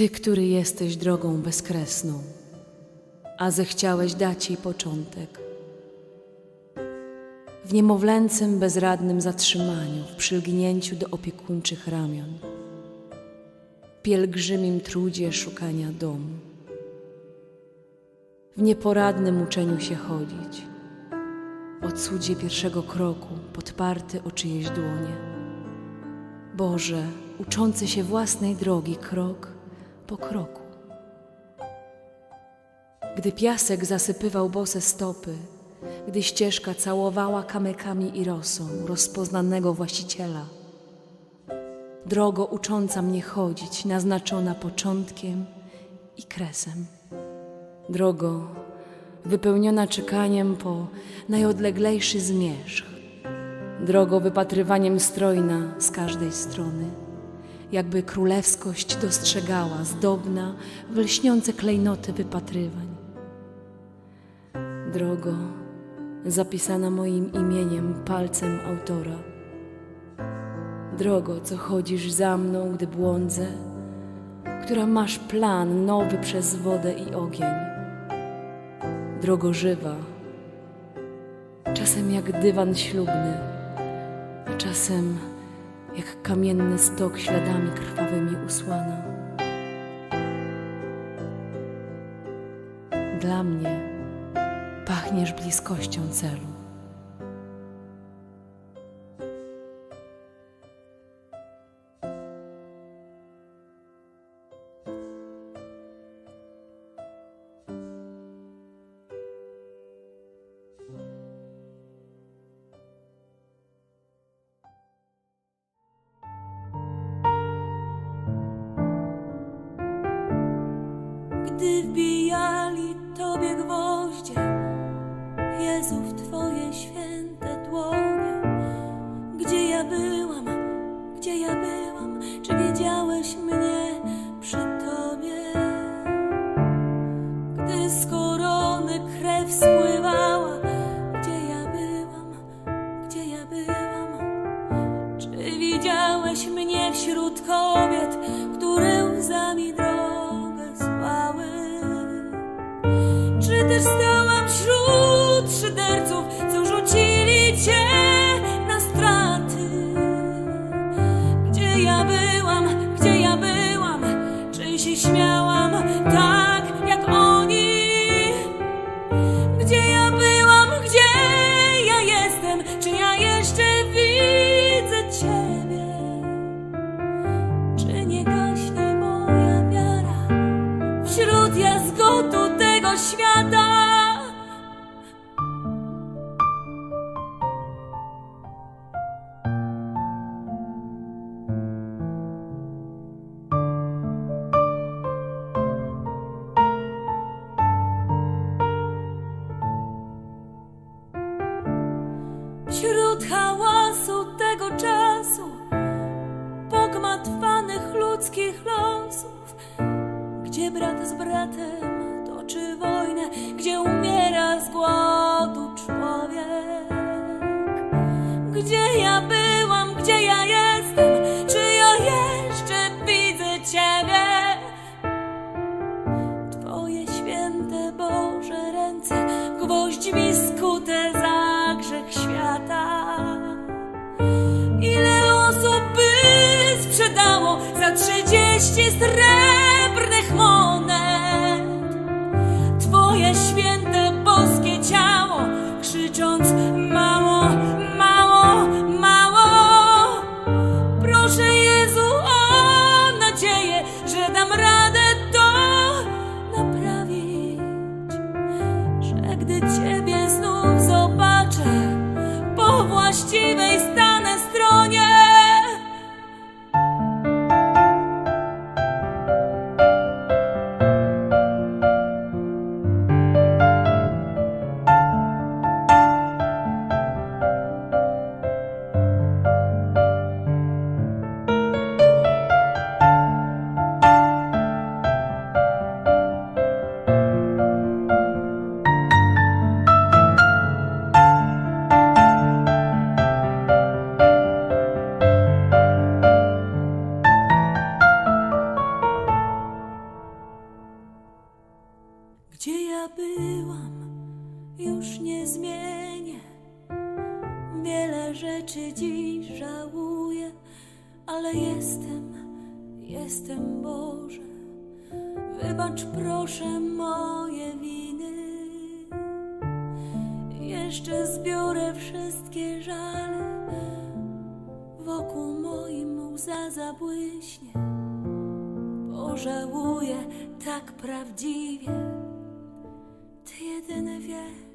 Ty, który jesteś drogą bezkresną, a zechciałeś dać jej początek. W niemowlęcym, bezradnym zatrzymaniu, w przylgnięciu do opiekuńczych ramion, pielgrzymim trudzie szukania domu, w nieporadnym uczeniu się chodzić, o cudzie pierwszego kroku, podparty o czyjeś dłonie. Boże, uczący się własnej drogi krok po kroku. Gdy piasek zasypywał bose stopy, gdy ścieżka całowała kamykami i rosą rozpoznanego właściciela, drogo ucząca mnie chodzić, naznaczona początkiem i kresem. Drogo wypełniona czekaniem po najodleglejszy zmierzch, drogo wypatrywaniem strojna z każdej strony, jakby królewskość dostrzegała zdobna w lśniące klejnoty wypatrywań. Drogo zapisana moim imieniem palcem autora. Drogo, co chodzisz za mną, gdy błądzę, która masz plan nowy przez wodę i ogień. Drogo żywa, czasem jak dywan ślubny, a czasem jak kamienny stok śladami krwawymi usłana. Dla mnie pachniesz bliskością celu. Gdy wbijali Tobie gwoździe, Jezu, w Twoje święte dłonie. Gdzie ja byłam, gdzie ja byłam, czy wiedziałeś mnie przy Tobie? Gdy z korony krew spływała, gdzie ja byłam, gdzie ja byłam? Czy widziałeś mnie wśród kobiet, które łzami szyderców, co rzucili cię na straty? Gdzie ja byłam, gdzie ja byłam? Czy się śmiałam tak jak oni? Gdzie ja byłam, gdzie ja jestem? Czy ja jeszcze widzę Ciebie? Czy nie gaśnie moja wiara wśród jazgotu tego świata? Wśród hałasu tego czasu, pogmatwanych ludzkich losów, gdzie brat z bratem toczy wojnę, gdzie umiera z głodu człowiek. she's the byłam, już nie zmienię. Wiele rzeczy dziś żałuję, ale jestem, jestem Boże. Wybacz proszę moje winy. Jeszcze zbiorę wszystkie żale, wokół moim łza zabłyśnie. Pożałuję tak prawdziwie ty jedyny wiesz, co czuję.